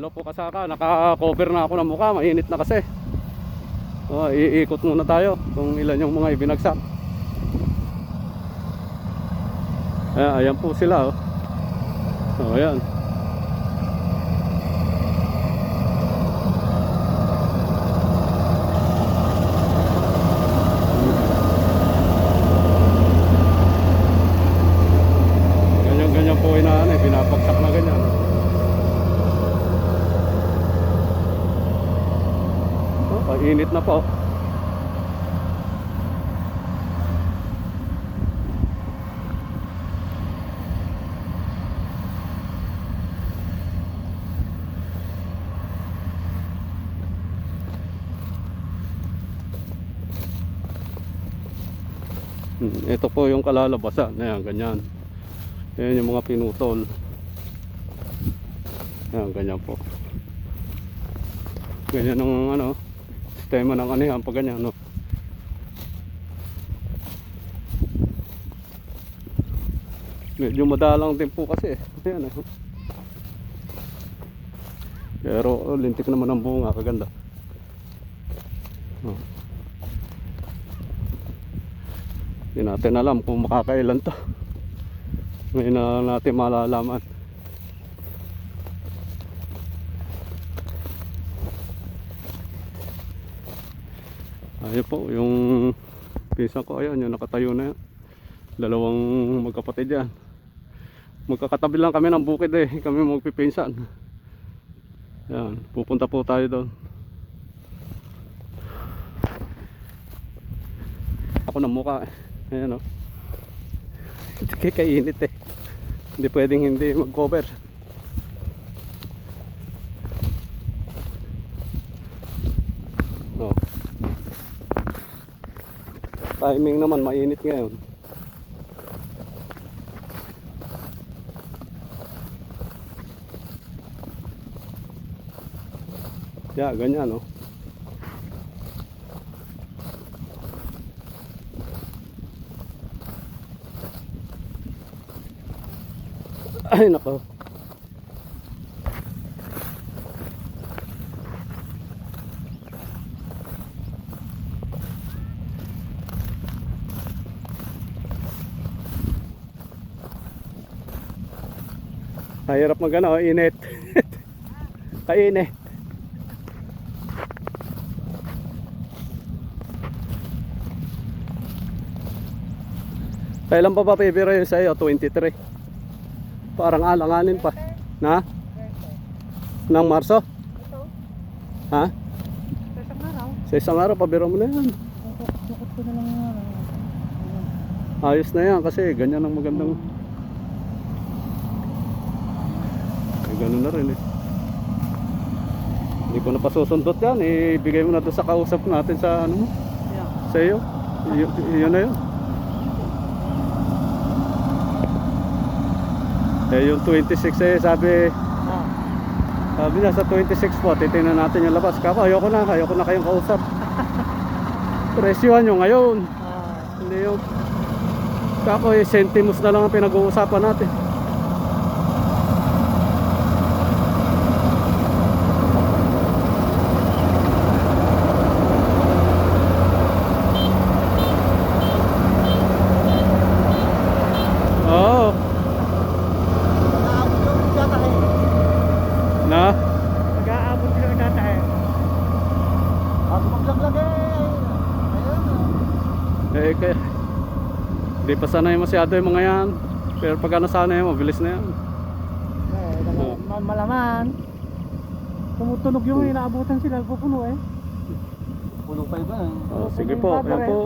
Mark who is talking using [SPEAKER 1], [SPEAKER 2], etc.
[SPEAKER 1] hello po kasaka. Naka-cover na ako ng mukha. Mainit na kasi. Oh, iikot muna tayo kung ilan yung mga ibinagsak. Ayan, ayan po sila oh. Oh, ayan. Ganyan-ganyan po inaano eh, pinapagsak na ganyan. Oh, painit na po. Hmm, ito po yung kalalabasan. Ayan, ganyan. Ayan yung mga pinutol. Ayan, ganyan po. Ganyan ang ano, sistema ng anihan pag ganyan, no? Medyo madalang din po kasi. Ayan, eh. Pero oh, lintik naman ang bunga, kaganda. Oh. Natin alam kung makakailan to. Ngayon na natin malalaman. Ayun po, yung pinsan ko, ayun, yung nakatayo na yan. Dalawang magkapatid yan. Magkakatabi lang kami ng bukid eh, kami magpipinsan. Yan, pupunta po tayo doon. Ako ng mukha eh. Ayan o. Hindi kainit eh. Hindi pwedeng hindi mag-cover. Oh. Timing naman mainit ngayon. Yeah, ganyan oh. Ay nako. Mahirap mag ano, init. Kainit. Kailan pa ba pipira yun sa'yo? 23. Parang alanganin pa. Na? Nang Marso?
[SPEAKER 2] Ito,
[SPEAKER 1] Ha?
[SPEAKER 2] sa isang araw,
[SPEAKER 1] Sa isang araw, mo na yan. Ayos na yan kasi ganyan ang magandang... Eh, ganun na rin eh. Hindi ko na pasusundot yan. Ibigay mo na doon sa kausap natin sa ano mo.
[SPEAKER 2] Yeah.
[SPEAKER 1] Sa iyo. Yun na yun. Eh yung 26 eh sabi
[SPEAKER 2] Ah,
[SPEAKER 1] sabi niya sa 26 po titingnan natin yung labas. Kako ayoko na, ayoko na kayong kausap. Presyuhan nyo ngayon.
[SPEAKER 2] ah,
[SPEAKER 1] Hindi yung Kako eh sentimos na lang ang pinag-uusapan natin. Oo.
[SPEAKER 2] nag-aabot yung nagtatahe.
[SPEAKER 1] Na?
[SPEAKER 2] Nag-aabot yung nagtatahe. Ako maglaglag eh. Ayun.
[SPEAKER 1] Eh, kaya, hindi pa sanay masyado yung mga yan. Pero pag ano sanay, mabilis na yan.
[SPEAKER 2] Eh, daga- ma- malaman. Tumutunog yung inaabutan sila, pupuno eh.
[SPEAKER 3] Puno pa iba.
[SPEAKER 1] Oh, sige po, yan po.